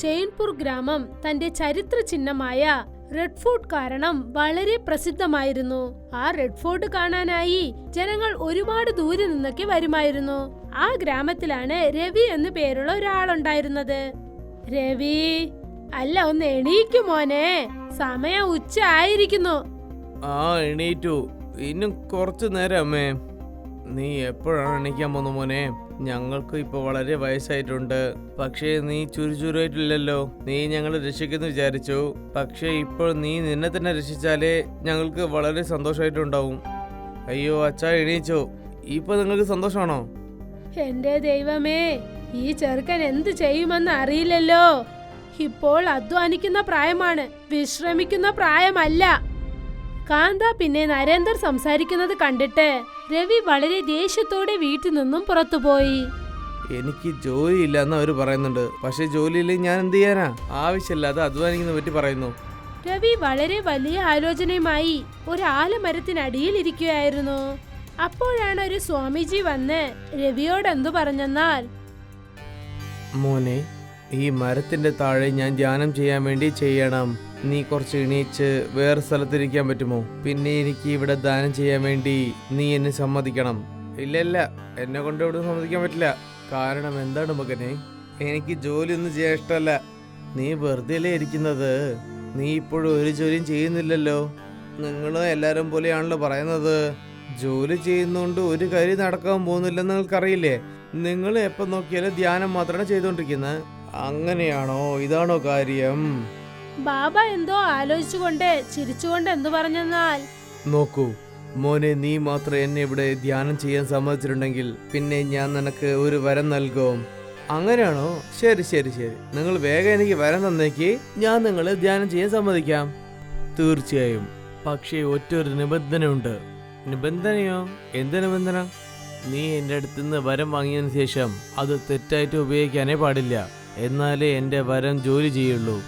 ചെയിൻപൂർ ഗ്രാമം തന്റെ ചരിത്ര ചിഹ്നമായ റെഡ് ഫോർട്ട് കാരണം വളരെ പ്രസിദ്ധമായിരുന്നു. ആ റെഡ് ഫോർട്ട് കാണാനായി ജനങ്ങൾ ഒരുപാട് ദൂരെ നിന്നൊക്കെ വരുമായിരുന്നു. ആ ഗ്രാമത്തിലാണ് രവി എന്ന് പേരുള്ള ഒരാളുണ്ടായിരുന്നത്. രവി അല്ല ഒന്ന് എണീക്കു മോനെ. സമയം ഉച്ച ആയിരിക്കുന്നു. ആ എണീറ്റു. ഇന്നും കുറച്ചു നേരം അമ്മേ നീ എപ്പോഴാണ് എണീക്കാൻ പോന്നു മോനെ? ഞങ്ങൾക്ക് ഇപ്പൊ വളരെ വയസ്സായിട്ടുണ്ട്. പക്ഷേ നീ ചുരുചുരായിട്ടില്ലല്ലോ നീ ഞങ്ങളെ രക്ഷിക്കുന്നു വിചാരിച്ചു. പക്ഷേ ഇപ്പോൾ നീ നിന്നെ തന്നെ രക്ഷിച്ചാലേ ഞങ്ങൾക്ക് വളരെ സന്തോഷമായിട്ടുണ്ടാവും. അയ്യോ അച്ഛാ എണീച്ചോ. ഇപ്പൊ നിങ്ങൾക്ക് സന്തോഷമാണോ? എന്റെ ദൈവമേ ഈ ചെറുക്കൻ എന്ത് ചെയ്യുമെന്ന് അറിയില്ലല്ലോ. ഇപ്പോൾ അധ്വാനിക്കുന്ന പ്രായമാണ് വിശ്രമിക്കുന്ന പ്രായമല്ല. കാന്ത പിന്നെ നരേന്ദർ സംസാരിക്കുന്നത് കണ്ടിട്ട് രവി വളരെ ദേഷ്യത്തോടെ വീട്ടിൽ നിന്നും പുറത്തുപോയി എനിക്ക് ജോലിയില്ല എന്ന് അവർ പറയുന്നുണ്ട്. പക്ഷേ ജോലിയില്ലെങ്കിൽ ഞാൻ എന്ത് ചെയ്യാനാ? ആവശ്യമില്ലാതെ അധ്വാനിക്കുന്ന പറ്റി പറയുന്നു. രവി വളരെ വലിയ ആലോചനയുമായി ഒരു ആലമരത്തിനടിയിൽ ഇരിക്കുകയായിരുന്നു. അപ്പോഴാണ് ഒരു സ്വാമിജി വന്ന് രവിയോട് എന്തു പറഞ്ഞെന്നാൽ മോനെ ഈ മരത്തിന്റെ താഴെ ഞാൻ ധ്യാനം ചെയ്യാൻ വേണ്ടി ചെയ്യണം. നീ കുറച്ച് എണീച്ച് വേറെ സ്ഥലത്തിരിക്കാൻ പറ്റുമോ? പിന്നെ എനിക്ക് ഇവിടെ ദാനം ചെയ്യാൻ വേണ്ടി നീ എന്നെ സമ്മതിക്കണം. ഇല്ല ഇല്ല എന്നെ കൊണ്ട് ഇവിടെ സമ്മതിക്കാൻ പറ്റില്ല. കാരണം എന്താണ് മകനെ? എനിക്ക് ജോലി ഒന്നും ചെയ്യാൻ ഇഷ്ടമല്ല. നീ വെറുതെ അല്ലേ ഇരിക്കുന്നത്? നീ ഇപ്പോഴും ഒരു ജോലിയും ചെയ്യുന്നില്ലല്ലോ. നിങ്ങളും എല്ലാവരും പോലെയാണല്ലോ പറയുന്നത്. ജോലി ചെയ്യുന്നോണ്ട് ഒരു കാര്യം നടക്കാൻ പോകുന്നില്ലെന്ന് നിങ്ങൾക്കറിയില്ലേ? നിങ്ങൾ എപ്പം നോക്കിയാലും ധ്യാനം മാത്രമാണ് ചെയ്തുകൊണ്ടിരിക്കുന്നത്. അങ്ങനെയാണോ? ഇതാണോ കാര്യം? ബാബ എന്തോ ആലോചിച്ചുകൊണ്ട് ചിരിച്ചുകൊണ്ട് എന്തു പറഞ്ഞെന്നാൽ? നോക്കൂ മോനെ നീ മാത്രം എന്നെ ഇവിടെ ധ്യാനം ചെയ്യാൻ സമ്മതിച്ചിട്ടുണ്ടെങ്കിൽ പിന്നെ ഞാൻ നിനക്ക് ഒരു വരം നൽകും. അങ്ങനെയാണോ? ശരി ശരി ശരി. നിങ്ങൾ വേഗം എനിക്ക് വരം തന്നേക്ക്. ഞാൻ നിങ്ങളെ ധ്യാനം ചെയ്യാൻ സമ്മതിക്കാം. തീർച്ചയായും. പക്ഷേ ഒറ്റൊരു നിബന്ധനയുണ്ട്. നിബന്ധനയോ? എന്ത് നിബന്ധന? നീ എന്റെ അടുത്ത് നിന്ന് വരം വാങ്ങിയതിന് ശേഷം അത് തെറ്റായിട്ട് ഉപയോഗിക്കാനേ പാടില്ല. എന്നാലേ എന്റെ വരം ജോലി ചെയ്യുള്ളൂ.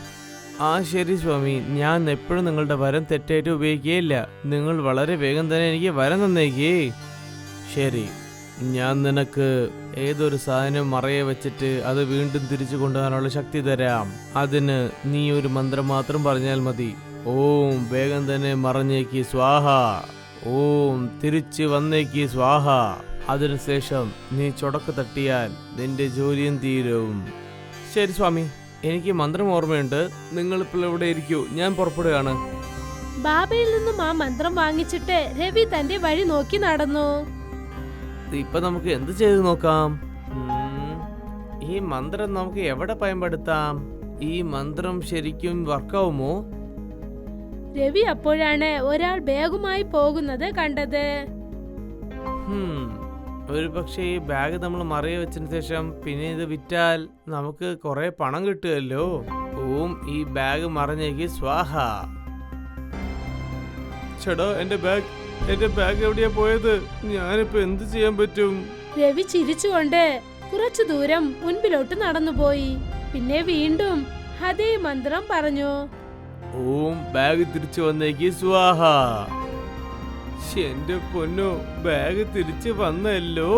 ആ ശരി സ്വാമി ഞാൻ എപ്പോഴും നിങ്ങളുടെ വരം തെറ്റായിട്ട് ഉപയോഗിക്കുകയില്ല. നിങ്ങൾ വളരെ വേഗം തന്നെ എനിക്ക് വരം തന്നേക്കേ. ശരി ഞാൻ നിനക്ക് ഏതൊരു സാധനം മറയെ വെച്ചിട്ട് അത് വീണ്ടും തിരിച്ചു കൊണ്ടുപോകാനുള്ള ശക്തി തരാം. അതിന് നീ ഒരു മന്ത്രം മാത്രം പറഞ്ഞാൽ മതി. ഓം വേഗം തന്നെ മറഞ്ഞേക്ക് സ്വാഹ. ഓം തിരിച്ച് വന്നേക്ക് സ്വാഹ. അതിനുശേഷം നീ ചുടക്ക് തട്ടിയാൽ നിന്റെ ജോലിയും തീരും. ശരി സ്വാമി. എനിക്ക് മന്ത്രം ഓർമ്മയുണ്ട്. നിങ്ങൾ ഇപ്പോൾ ഇവിടെ ഇരിക്കൂ? ഞാൻ പുറപ്പെടുകയാണ്. ബാബയിൽ നിന്നും ആ മന്ത്രം വാങ്ങിച്ചിട്ട് രവി തന്റെ വഴി നോക്കി നടന്നു. ഇപ്പൊ നമുക്ക് എന്ത് ചെയ്തു നോക്കാം? ഉം, ഈ മന്ത്രം നമുക്ക് എവിടെ പയമ്പടുത്താം? ഈ മന്ത്രം ശരിക്കും വർക്കാവുമോ? രവി അപ്പോഴാണ് ഒരാൾ ബാഗുമായി പോകുന്നത് കണ്ടത്. ഒരു പക്ഷേ ഈ ബാഗ് നമ്മൾ മറിയ വെച്ചതിന് ശേഷം പിന്നെ ഇത് വിറ്റാൽ നമുക്ക് കുറെ പണം കിട്ടുമല്ലോ ഓം ഈ ബാഗ് മറിഞ്ഞേക്ക്. സ്വാഹ. ചേടോ എന്റെ ബാഗ് എന്റെ ബാഗ് എവിടെയാ പോയത്? ഞാനിപ്പോ എന്ത് ചെയ്യാൻ പറ്റും? രവി ചിരിച്ചുകൊണ്ട് കുറച്ചു ദൂരം മുൻപിലോട്ട് നടന്നുപോയി. പിന്നെ വീണ്ടും അതേ മന്ത്രം പറഞ്ഞു. ഓം ബാഗ് തിരിച്ചു വന്നേക്ക്. സ്വാഹ. എന്റെ പൊന്നു ബാഗ് തിരിച്ചു വന്നല്ലോ.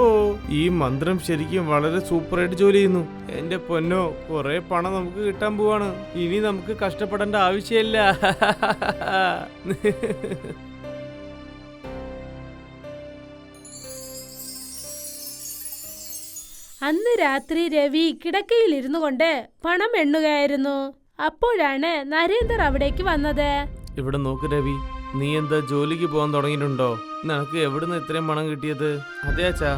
ഈ മന്ത്രം ശരിക്കും വളരെ സൂപ്പറായിട്ട് ജോലി ചെയ്യുന്നു. എന്റെ പൊന്നോ കുറെ പണം നമുക്ക് കിട്ടാൻ പോവാണ്. ഇനി നമുക്ക് കഷ്ടപ്പെടേണ്ട ആവശ്യമില്ല. അന്ന് രാത്രി രവി കിടക്കയിൽ ഇരുന്നു കൊണ്ട് പണം എണ്ണുകയായിരുന്നു. അപ്പോഴാണ് നരേന്ദർ അവിടേക്ക് വന്നത്. ഇവിടെ നോക്ക് രവി നീ എന്താ ജോലിക്ക് പോകാൻ തുടങ്ങിയിട്ടുണ്ടോ? നിനക്ക് എവിടുന്ന് ഇത്രയും പണം കിട്ടിയത്? അതെ അച്ഛാ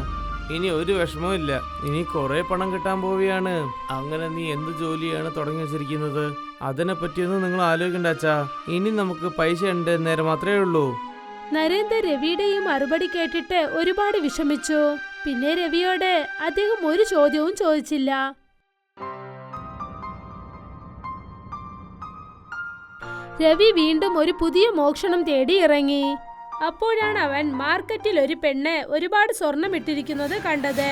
ഇനി ഒരു വിഷമവും ഇല്ല. ഇനി കുറെ പണം കിട്ടാൻ പോവുകയാണ്. അങ്ങനെ നീ എന്ത് ജോലിയാണ് തുടങ്ങി വെച്ചിരിക്കുന്നത്? അതിനെ പറ്റിയൊന്നും നിങ്ങൾ ആലോചിക്കണ്ട അച്ഛാ. ഇനി നമുക്ക് പൈസ ഉണ്ട് നേരം മാത്രമേ ഉള്ളൂ. നരേന്ദ്ര രവിയുടെ ഈ മറുപടി കേട്ടിട്ട് ഒരുപാട് വിഷമിച്ചു. പിന്നെ രവിയോട് അദ്ദേഹം ഒരു ചോദ്യവും ചോദിച്ചില്ല. രവി വീണ്ടും ഒരു പുതിയ മോക്ഷണം തേടി ഇറങ്ങി അപ്പോഴാണ് അവൻ മാർക്കറ്റിൽ ഒരു പെണ്ണ് ഒരുപാട് സ്വർണം ഇട്ടിരിക്കുന്നത് കണ്ടത്.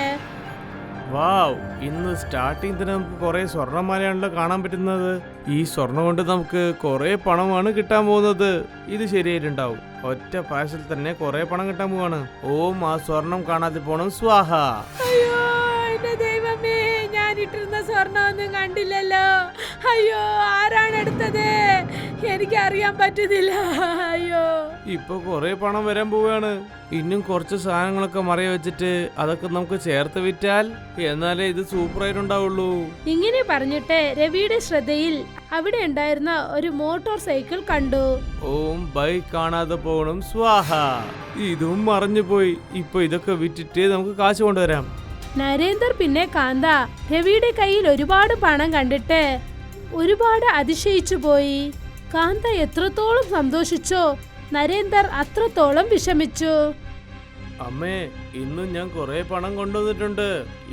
വാവ് ഇന്ന് സ്റ്റാർട്ടിങ് തന്നെ നമുക്ക് കുറെ സ്വർണമാലയാണല്ലോ കാണാൻ പറ്റുന്നത്. ഈ സ്വർണം കൊണ്ട് നമുക്ക് കുറെ പണമാണ് കിട്ടാൻ പോകുന്നത്. ഇത് ശരിയായിട്ടുണ്ടാവും. ഒറ്റ പ്രാവശ്യത്തിൽ തന്നെ കുറെ പണം കിട്ടാൻ പോവാണ്. ഓം ആ സ്വർണം കാണാതെ പോണം. സ്വാഹ. അയ്യോ എന്റെ ദൈവമേ ഞാൻ ഇട്ടിരുന്ന സ്വർണം സ്വർണമൊന്നും കണ്ടില്ലല്ലോ. അയ്യോ ആരാണ് എടുത്തത്? എനിക്കറിയാൻ പറ്റുന്നില്ല. അയ്യോ. ഇപ്പൊ കുറെ പണം വരാൻ പോവാണ്. ഇന്നും കുറച്ച് സാധനങ്ങളൊക്കെ മറിയ വെച്ചിട്ട് അതൊക്കെ നമുക്ക് ചേർത്ത് വിറ്റാൽ എന്നാലേ ഇത് സൂപ്പർ ആയിട്ടുണ്ടാവുള്ളൂ ഇങ്ങനെ പറഞ്ഞിട്ട് രവിയുടെ ശ്രദ്ധയിൽ അവിടെ ഉണ്ടായിരുന്ന ഒരു മോട്ടോർ സൈക്കിൾ കണ്ടു. ഓം ബൈക്ക് കാണാതെ പോകണം. സ്വാഹ. ഇതും മറിഞ്ഞു പോയി. ഇപ്പൊ ഇതൊക്കെ വിറ്റിട്ട് നമുക്ക് കാശ് കൊണ്ടുവരാം. നരേന്ദർ പിന്നെ കാന്ത രവിയുടെ കയ്യിൽ ഒരുപാട് പണം കണ്ടിട്ട് ഒരുപാട് അതിശയിച്ചു പോയി. കാന്ത എത്രത്തോളം സന്തോഷിച്ചോ നരേന്ദർ അത്രത്തോളം വിഷമിച്ചു. അമ്മേ ഇന്നും ഞാൻ കുറെ പണം കൊണ്ടുവന്നിട്ടുണ്ട്.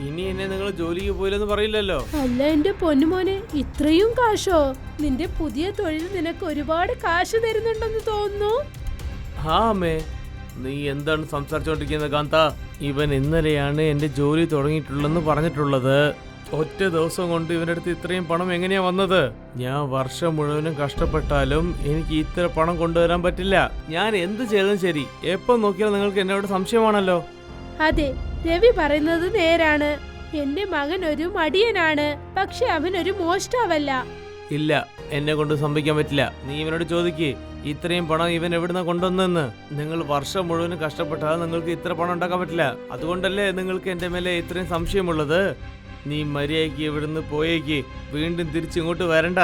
ഇനി എന്നെ നിങ്ങൾ ജോലിക്ക് പോയില്ലെന്ന് പറയില്ലല്ലോ. അല്ല എന്റെ പൊന്നുമോനെ ഇത്രയും കാശോ? നിന്റെ പുതിയ തൊഴിൽ നിനക്ക് ഒരുപാട് കാശ് തരുന്നുണ്ടെന്ന് തോന്നുന്നു. ആ അമ്മേ. നീ എന്താണ് സംസാരിച്ചോണ്ടിരിക്കുന്നത് കാന്ത? ഇവൻ ഇന്നലെയാണ് എന്റെ ജോലി തുടങ്ങിയിട്ടുള്ളെന്ന് പറഞ്ഞിട്ടുള്ളത്. ഒറ്റ ദിവസം കൊണ്ട് ഇവന്റെ അടുത്ത് ഇത്രയും പണം എങ്ങനെയാ വന്നത്? ഞാൻ വർഷം മുഴുവനും കഷ്ടപ്പെട്ടാലും എനിക്ക് ഇത്ര പണം കൊണ്ടുവരാൻ പറ്റില്ല. ഞാൻ എന്ത് ചെയ്താലും ശരി. എപ്പോ നോക്കിയാലും നിങ്ങൾക്ക് എന്നോട് സംശയമാണല്ലോ. അതെ രവി പറയുന്നത് നേരാണ്. എന്റെ മകൻ ഒരു മടിയനാണ്. പക്ഷെ അവൻ ഒരു മോഷ്ടാവല്ല. ഇല്ല എന്നെ കൊണ്ട് സംഭവിക്കാൻ പറ്റില്ല. നീ ഇവനോട് ചോദിക്ക് ഇത്രയും പണം ഇവൻ എവിടുന്ന കൊണ്ടുവന്നെന്ന് നിങ്ങൾ വർഷം മുഴുവനും കഷ്ടപ്പെട്ടാൽ നിങ്ങൾക്ക് ഇത്ര പണം ഉണ്ടാക്കാൻ പറ്റില്ല. അതുകൊണ്ടല്ലേ നിങ്ങൾക്ക് എന്റെ മേലെ ഇത്രയും സംശയമുള്ളത്? നീ മര്യാദയ്ക്ക് ഇവിടുന്ന് പോയേക്ക്. വീണ്ടും തിരിച്ചിങ്ങോട്ട് വരണ്ട.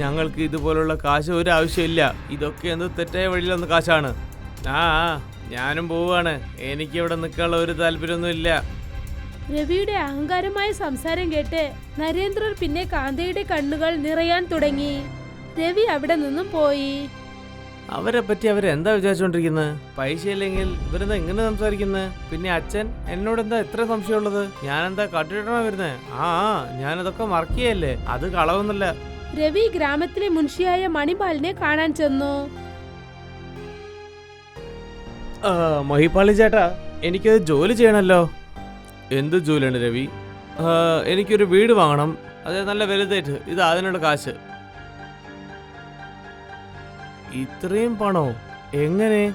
ഞങ്ങൾക്ക് ഇതുപോലുള്ള കാശ് ഒരു ആവശ്യമില്ല. ഇതൊക്കെ എന്തോ തെറ്റായ വഴിയിലൊന്ന് കാശാണ്. ആ ഞാനും പോവാണ് എനിക്ക് ഇവിടെ നിൽക്കാനുള്ള ഒരു താല്പര്യമൊന്നുമില്ല. രവിയുടെ അഹങ്കാരമായ സംസാരം കേട്ട് നരേന്ദ്രൻ പിന്നെ കാന്തയുടെ കണ്ണുകൾ നിറയാൻ തുടങ്ങി. രവി അവിടെ നിന്നും പോയി. അവരെ പറ്റി അവരെന്താ വിചാരിച്ചോണ്ടിരിക്കുന്നത് പൈസ ഇല്ലെങ്കിൽ ഇവരെന്താ ഇങ്ങനെ സംസാരിക്കുന്നത് പിന്നെ അച്ഛൻ എന്നോട് എന്താ ഇത്ര സംശയമുള്ളത്? ഞാനെന്താ കട്ടിടണോ വരുന്നത് ആ ആ, ഞാനതൊക്കെ മറക്കിയല്ലേ അത് കളവൊന്നുമില്ല. രവി ഗ്രാമത്തിലെ മുൻഷിയായ മണിപാലിനെ കാണാൻ ചെന്നു. ആ, മഹിപാലി ചേട്ടാ എനിക്കത് ജോലി ചെയ്യണല്ലോ. എന്ത് ജോലിയാണ് രവി? എനിക്കൊരു വീട് വാങ്ങണം. അതെ നല്ല വലുതായിട്ട്. ഇത് അതിനുള്ള കാശ്. ഇത്രയും പണോ? എങ്ങനെ?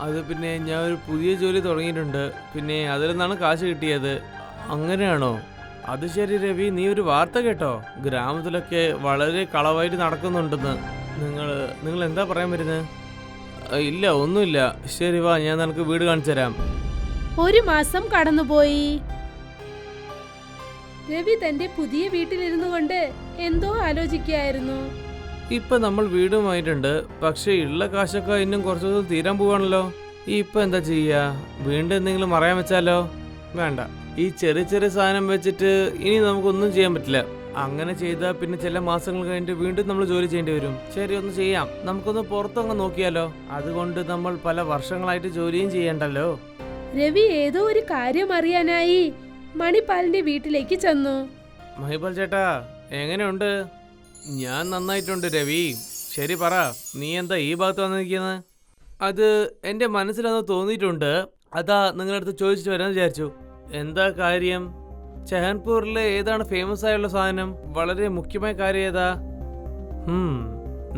അത് പിന്നെ ഞാൻ ഒരു പുതിയ ജോലി തുടങ്ങിയിട്ടുണ്ട്. പിന്നെ അതിൽ നിന്നാണ് കാശ് കിട്ടിയത്. അങ്ങനെയാണോ? അത് ശരി രവി നീ ഒരു വാർത്ത കേട്ടോ. ഗ്രാമത്തിലൊക്കെ വളരെ കളവായിട്ട് നടക്കുന്നുണ്ടെന്ന്. നിങ്ങൾ നിങ്ങൾ എന്താ പറയാൻ വരുന്നത് ഇല്ല ഒന്നുമില്ല. ശരി വാ ഞാൻ നിനക്ക് വീട് കാണിച്ചു തരാം. ഒരു മാസം കടന്നുപോയി. രവി തന്റെ പുതിയ വീട്ടിലിരുന്നു കൊണ്ട് എന്തോ ആലോചിക്കുകയായിരുന്നു. ഇപ്പൊ നമ്മൾ വീടുമായിട്ടുണ്ട്. പക്ഷെ ഉള്ള കാശൊക്കെ ഇന്നും കുറച്ചു ദിവസം തീരാൻ പോവാണല്ലോ. ഇപ്പൊ എന്താ ചെയ്യാ? വീണ്ടും എന്തെങ്കിലും മറയാൻ വെച്ചാലോ? വേണ്ട. ഈ ചെറിയ ചെറിയ സാധനം വെച്ചിട്ട് ഇനി നമുക്കൊന്നും ചെയ്യാൻ പറ്റില്ല. അങ്ങനെ ചെയ്താൽ പിന്നെ ചില മാസങ്ങൾ കഴിഞ്ഞിട്ട് വീണ്ടും നമ്മൾ ജോലി ചെയ്യേണ്ടി വരും. ശരി ഒന്ന് ചെയ്യാം. നമുക്കൊന്ന് പുറത്തങ്ങ് നോക്കിയാലോ? അതുകൊണ്ട് നമ്മൾ പല വർഷങ്ങളായിട്ട് ജോലിയും ചെയ്യണ്ടല്ലോ. രവി ഏതോ ഒരു കാര്യം അറിയാനായി മണിപ്പാലിന്റെ വീട്ടിലേക്ക് ചെന്നു. മഹിബൽ ചേട്ടാ എങ്ങനെയുണ്ട്? ഞാൻ നന്നായിട്ടുണ്ട് രവി. ശരി പറ നീ എന്താ ഈ ഭാഗത്ത് വന്നിരിക്കുന്നത് അത് എന്റെ മനസ്സിലത് തോന്നിയിട്ടുണ്ട്. അതാ നിങ്ങളുടെ അടുത്ത് ചോദിച്ചിട്ട് വരാൻ വിചാരിച്ചു. എന്താ കാര്യം? ചെഹാൻപൂരിലെ ഏതാണ് ഫേമസ് ആയുള്ള സാധനം? വളരെ മുഖ്യമായ കാര്യം ഏതാ?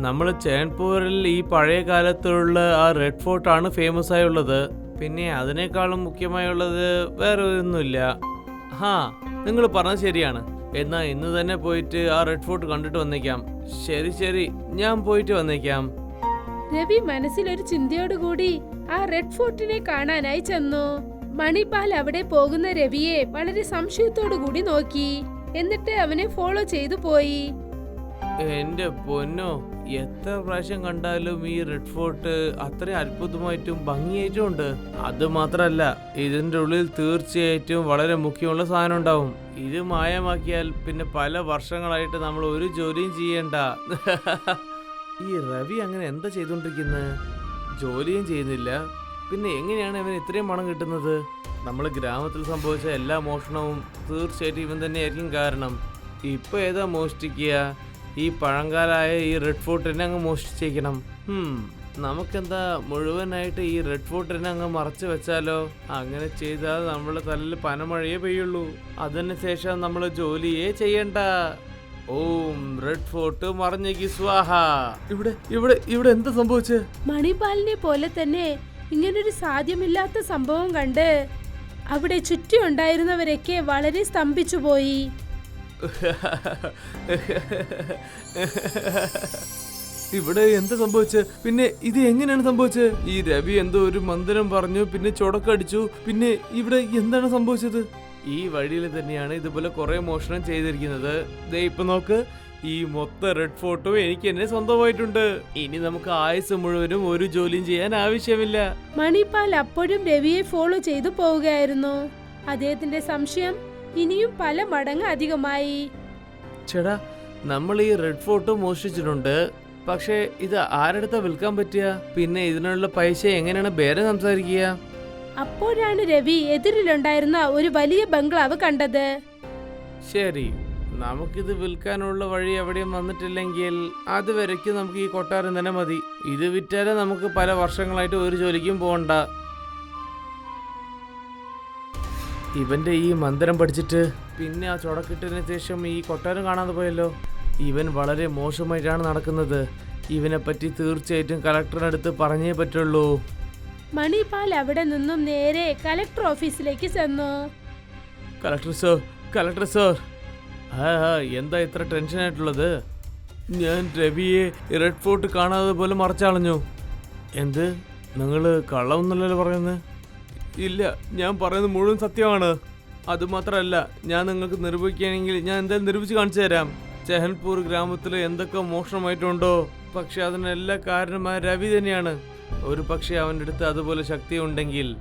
നമ്മൾ ചേൺപൂരിൽ ഈ പഴയ കാലത്തുള്ള ആ റെഡ് ഫോർട്ടാണ് ഫേമസ് ആയുള്ളത്. പിന്നെ അതിനേക്കാളും മുഖ്യമായുള്ളത് വേറെ ഒന്നുമില്ല ഹാ നിങ്ങൾ പറഞ്ഞത് ശരിയാണ്. എന്നാ ഇന്ന് തന്നെ പോയിട്ട് ആ റെഡ് ഫോർട്ട് കണ്ടിട്ട് വന്നേക്കാം. ശരി ശരി ഞാൻ പോയിട്ട് വന്നേക്കാം. രവി മനസ്സിൽ ഒരു ചിന്തയോടുകൂടി ആ റെഡ് ഫോർട്ടിനെ കാണാനായി ചെന്നു. മണിപാൽ അവിടെ പോകുന്ന രവിയെ വളരെ സംശയത്തോടു കൂടി നോക്കി. എന്നിട്ട് അവനെ ഫോളോ ചെയ്തു പോയി. എന്റെ പൊന്നോ എത്ര പ്രാവശ്യം കണ്ടാലും ഈ റെഡ് ഫോർട്ട് അത്രയും അത്ഭുതമായിട്ടും ഭംഗിയായിട്ടും ഉണ്ട് അത് മാത്രല്ല ഇതിന്റെ ഉള്ളിൽ തീർച്ചയായിട്ടും വളരെ മുഖ്യമുള്ള സാധനം ഉണ്ടാവും ഇത് മായമാക്കിയാൽ പിന്നെ പല വർഷങ്ങളായിട്ട് നമ്മൾ ഒരു ജോലിയും ചെയ്യണ്ട. ഈ രവി അങ്ങനെ എന്താ ചെയ്തുകൊണ്ടിരിക്കുന്നത് ജോലിയും ചെയ്യുന്നില്ല. പിന്നെ എങ്ങനെയാണ് ഇവൻ ഇത്രയും പണം കിട്ടുന്നത്? നമ്മൾ ഗ്രാമത്തിൽ സംഭവിച്ച എല്ലാ മോഷണവും തീർച്ചയായിട്ടും ഇവൻ തന്നെയായിരിക്കും കാരണം. ഇപ്പൊ ഏതാ മോഷ്ടിക്കുക? ഈ പഴങ്കാലായ ഈ റെഡ് ഫോർട്ടിനെ അങ്ങ് മോഷ്ടിച്ചേക്കണം. നമുക്കെന്താ മുഴുവനായിട്ട് ഈ റെഡ് ഫോർട്ടിനെ അങ്ങ് മറച്ചു വെച്ചാലോ? അങ്ങനെ ചെയ്താൽ നമ്മളെ തലയിൽ പനമഴയേ പെയ്യുള്ളൂ. അതിനുശേഷം നമ്മൾ ജോലിയേ ചെയ്യണ്ട. ഓം റെഡ് ഫോർട്ട് സ്വാഹ. ഇവിടെ ഇവിടെ ഇവിടെ എന്താ സംഭവിച്ചത് മണിപാലിനെ പോലെ തന്നെ ഇങ്ങനൊരു സാധ്യമില്ലാത്ത സംഭവം കണ്ട് അവിടെ ചുറ്റിയുണ്ടായിരുന്നവരൊക്കെ വളരെ സ്തംഭിച്ചു പോയി ഇവിടെ എന്താ സംഭവിച്ചത് പിന്നെ ഇത് എങ്ങനെയാണ് സംഭവിച്ചത് ഈ രവി എന്തോ ഒരു മന്ദിരം പറഞ്ഞു പിന്നെ ചുടക്കടിച്ചു പിന്നെ ഇവിടെ എന്താണ് സംഭവിച്ചത്? ഈ വഴിയിൽ തന്നെയാണ് ഇതുപോലെ കുറെ മോഷണം ചെയ്തിരിക്കുന്നത്. ദേ ഇപ്പൊ നോക്ക് ഈ മൊത്ത റെഡ് ഫോട്ടോ എനിക്ക് എന്നെ സ്വന്തമായിട്ടുണ്ട്. ഇനി നമുക്ക് ആയുസ് മുഴുവനും ഒരു ജോലിയും ചെയ്യാൻ ആവശ്യമില്ല. മണിപ്പാൽ അപ്പോഴും രവിയെ ഫോളോ ചെയ്തു പോവുകയായിരുന്നു. അദ്ദേഹത്തിന്റെ സംശയം ഇനിയും പല മടങ്ങ് അധികമായി. ചേടാ നമ്മൾ ഈ റെഡ് ഫോർട്ട് മോഷ്ടിച്ചിട്ടുണ്ട്. പക്ഷേ ഇത് ആരെടുത്താ വിൽക്കാൻ പറ്റുക പിന്നെ ഇതിനുള്ള പൈസ എങ്ങനെയാണ് ബേരെ സംസാരിക്കുക? അപ്പോഴാണ് രവി എതിരിലുണ്ടായിരുന്ന ഒരു വലിയ ബംഗ്ലാവ് കണ്ടത്. ശരി നമുക്കിത് വിൽക്കാനുള്ള വഴി എവിടെയും വന്നിട്ടില്ലെങ്കിൽ അതുവരയ്ക്കും നമുക്ക് ഈ കൊട്ടാരം തന്നെ മതി. ഇത് വിറ്റാലേ നമുക്ക് പല വർഷങ്ങളായിട്ട് ഒരു ജോലിക്കും പോകണ്ട. ഇവന്റെ ഈ മന്ദിരം പഠിച്ചിട്ട് പിന്നെ ആ ചുടക്കിട്ടതിന് ശേഷം ഈ കൊട്ടാരം കാണാതെ പോയല്ലോ. ഇവൻ വളരെ മോശമായിട്ടാണ് നടക്കുന്നത്. ഇവനെ പറ്റി തീർച്ചയായിട്ടും കളക്ടറിനടുത്ത് പറഞ്ഞേ പറ്റുള്ളൂ. മണിപാൽ അവിടെ നിന്നും നേരെ കലക്ടർ ഓഫീസിലേക്ക് ചെന്നു. കളക്ടർ സർ കളക്ടർ സർ ആ എന്താ ഇത്ര ടെൻഷൻ ആയിട്ടുള്ളത്? ഞാൻ രവിയെ റെഡ് ഫോർട്ട് കാണാതെ പോലെ മറച്ചളഞ്ഞു. എന്ത്? നിങ്ങൾ കള്ളമൊന്നുമല്ലല്ലോ പറയുന്നത്? ഇല്ല ഞാൻ പറയുന്നത് മുഴുവൻ സത്യമാണ്. അതുമാത്രമല്ല ഞാൻ നിങ്ങൾക്ക് നിരൂപിക്കുകയാണെങ്കിൽ ഞാൻ എന്തായാലും നിരൂപിച്ച് കാണിച്ചു തരാം. ചെഹൽപൂർ ഗ്രാമത്തിൽ എന്തൊക്കെ മോഷണമായിട്ടുണ്ടോ? പക്ഷെ അതിനെല്ലാ കാരണമായ രവി തന്നെയാണ്. ഒരു പക്ഷേ അവന്റെ അടുത്ത് അതുപോലെ ശക്തി ഉണ്ടെങ്കിൽ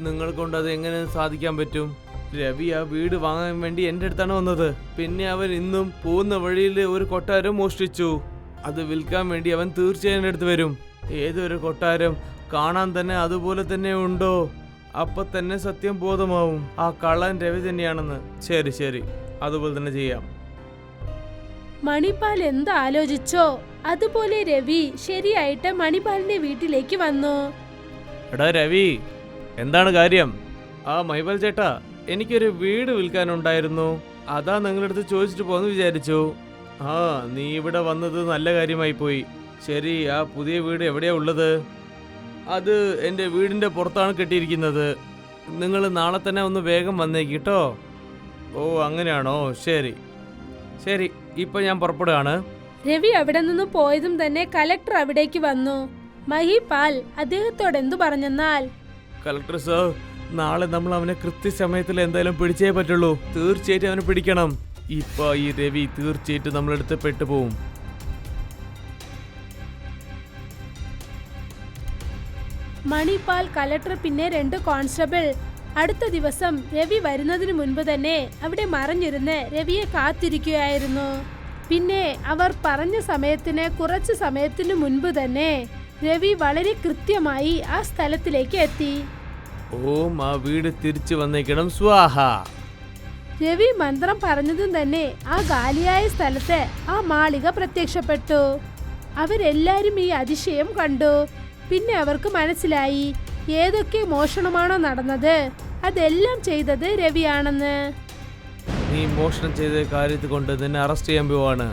നിങ്ങൾ കൊണ്ട് അത് എങ്ങനെ സാധിക്കാൻ പറ്റും? രവി ആ വീട് വാങ്ങാൻ വേണ്ടി എന്റെ അടുത്താണ് വന്നത്. പിന്നെ അവൻ ഇന്നും പോകുന്ന വഴിയിൽ ഒരു കൊട്ടാരം മോഷ്ടിച്ചു. അത് വിൽക്കാൻ വേണ്ടി അവൻ തീർച്ചയായും എന്റെ അടുത്ത് വരും. ഏതൊരു കൊട്ടാരം കാണാൻ തന്നെ അതുപോലെ തന്നെ ഉണ്ടോ? അപ്പൊ തന്നെ സത്യം ബോധമാവും. ആ കള്ളൻ രവി തന്നെയാണെന്ന്. ശരി ശരി. അതുപോലെ തന്നെ ചെയ്യാം. മണിപാൽ എന്താലോചിച്ചോ? അതുപോലെ രവി ശരിയായിട്ട് മണിപാലിന്റെ വീട്ടിലേക്ക് വന്നു. എടാ രവി എന്താണ് കാര്യം? ആ മൈബൽ ചേട്ടാ എനിക്കൊരു വീട് വിൽക്കാനുണ്ടായിരുന്നു. അതാ നിങ്ങളടുത്ത് ചോദിച്ചിട്ട് പോന്ന് വിചാരിച്ചു. ആ നീ ഇവിടെ വന്നത് നല്ല കാര്യമായി പോയി ശരി ആ പുതിയ വീട് എവിടെയാ ഉള്ളത്? അത് എന്റെ വീടിന്റെ പുറത്താണ് കെട്ടിയിരിക്കുന്നത്. നിങ്ങൾ നാളെ തന്നെ ഒന്ന് വേഗം വന്നേക്ക് കേട്ടോ. ഓ അങ്ങനെയാണോ? ശരി. ശരി ഇപ്പം ഞാൻ പുറപ്പെടുകയാണ്. രവി അവിടെ നിന്ന് പോയതും തന്നെ കലക്ടർ അവിടേക്ക് വന്നു. മഹിപാൽ അദ്ദേഹത്തോട് എന്തു പറഞ്ഞെന്നാൽ? കലക്ടർ സർ നാളെ നമ്മൾ അവനെ കൃത്യസമയത്തിൽ എന്തായാലും പിടിച്ചേ പറ്റുള്ളൂ. തീർച്ചയായിട്ടും അവനെ പിടിക്കണം. ഇപ്പൊ ഈ രവി തീർച്ചയായിട്ടും നമ്മളെടുത്ത് പെട്ടുപോകും മണിപ്പാൽ കലക്ടർ പിന്നെ രണ്ട് കോൺസ്റ്റബിൾ. അടുത്ത ദിവസം രവി വരുന്നതിന് മുൻപ് തന്നെ അവിടെ മറഞ്ഞിരുന്ന് രവിയെ കാത്തിരിക്കുകയായിരുന്നു. പിന്നെ അവർ പറഞ്ഞ സമയത്തിന് കുറച്ച് സമയത്തിന് മുൻപ് തന്നെ രവി വളരെ കൃത്യമായി ആ സ്ഥലത്തിലേക്ക് എത്തി. ഓം ആ വീട് തിരിച്ചു വന്നേക്കണം. സ്വാഹ. രവി മന്ത്രം പറഞ്ഞതും തന്നെ ആ ഗാലിയായ സ്ഥലത്ത് ആ മാളിക പ്രത്യക്ഷപ്പെട്ടു. അവരെല്ലാരും ഈ അതിശയം കണ്ടു. പിന്നെ അവർക്ക് മനസ്സിലായി ഏതൊക്കെ മോഷണമാണോ നടന്നത്? അതെല്ലാം ചെയ്തത് രവിയാണെന്ന്. നീ മോഷണം ചെയ്ത കാര്യത്തിൽ കൊണ്ട് നിന്നെ അറസ്റ്റ് ചെയ്യാൻ പോവാണ്.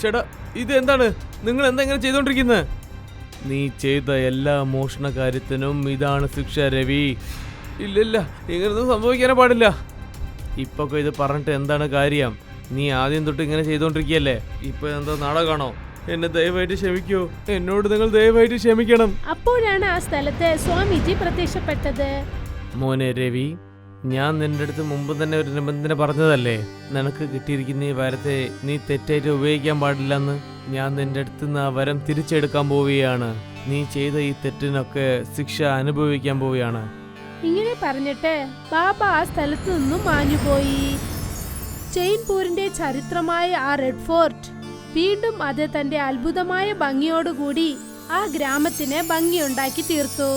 ചേട്ടാ ഇത് എന്താണ് നിങ്ങൾ എന്താ ഇങ്ങനെ ചെയ്തോണ്ടിരിക്കുന്നത് നീ ചെയ്ത എല്ലാ മോഷണ കാര്യത്തിനും ഇതാണ് ശിക്ഷ രവി. ഇല്ലില്ല ഇങ്ങനൊന്നും സംഭവിക്കാനേ പാടില്ല. ഇപ്പൊക്കെ ഇത് പറഞ്ഞിട്ട് എന്താണ് കാര്യം? നീ ആദ്യം തൊട്ട് ഇങ്ങനെ ചെയ്തോണ്ടിരിക്കുകയല്ലേ? ഇപ്പൊ എന്താ നാടകമാണോ എന്നെ ദയവായിട്ട് ക്ഷമിക്കൂ. എന്നോട് നിങ്ങൾ ദയവായിട്ട് ക്ഷമിക്കണം. അപ്പോഴാണ് ആ സ്ഥലത്ത് സ്വാമിജി പ്രത്യക്ഷപ്പെട്ടത്. മോനെ രവി ഞാൻ നിന്റെ അടുത്ത് മുമ്പ് തന്നെ ഒരു നിബന്ധന പറഞ്ഞതല്ലേ? നിനക്ക് കിട്ടിയിരിക്കുന്ന ഈ വരത്തെ നീ തെറ്റായിട്ട് ഉപയോഗിക്കാൻ പാടില്ലെന്ന് ഞാൻ നിന്റെ അടുത്ത് നിന്ന് ആ വരം തിരിച്ചെടുക്കാൻ പോവുകയാണ്. നീ ചെയ്ത ഈ തെറ്റിനൊക്കെ ശിക്ഷ അനുഭവിക്കാൻ പോവുകയാണ്. ഇങ്ങനെ പറഞ്ഞിട്ട് ബാബ ആ സ്ഥലത്തു നിന്നും മാഞ്ഞുപോയി. ചെയിൻപൂരിന്റെ ചരിത്രമായ ആ റെഡ് ഫോർട്ട് വീണ്ടും അത് തന്റെ അത്ഭുതമായ ഭംഗിയോടുകൂടി ആ ഗ്രാമത്തിന് ഭംഗിയുണ്ടാക്കി തീർത്തു.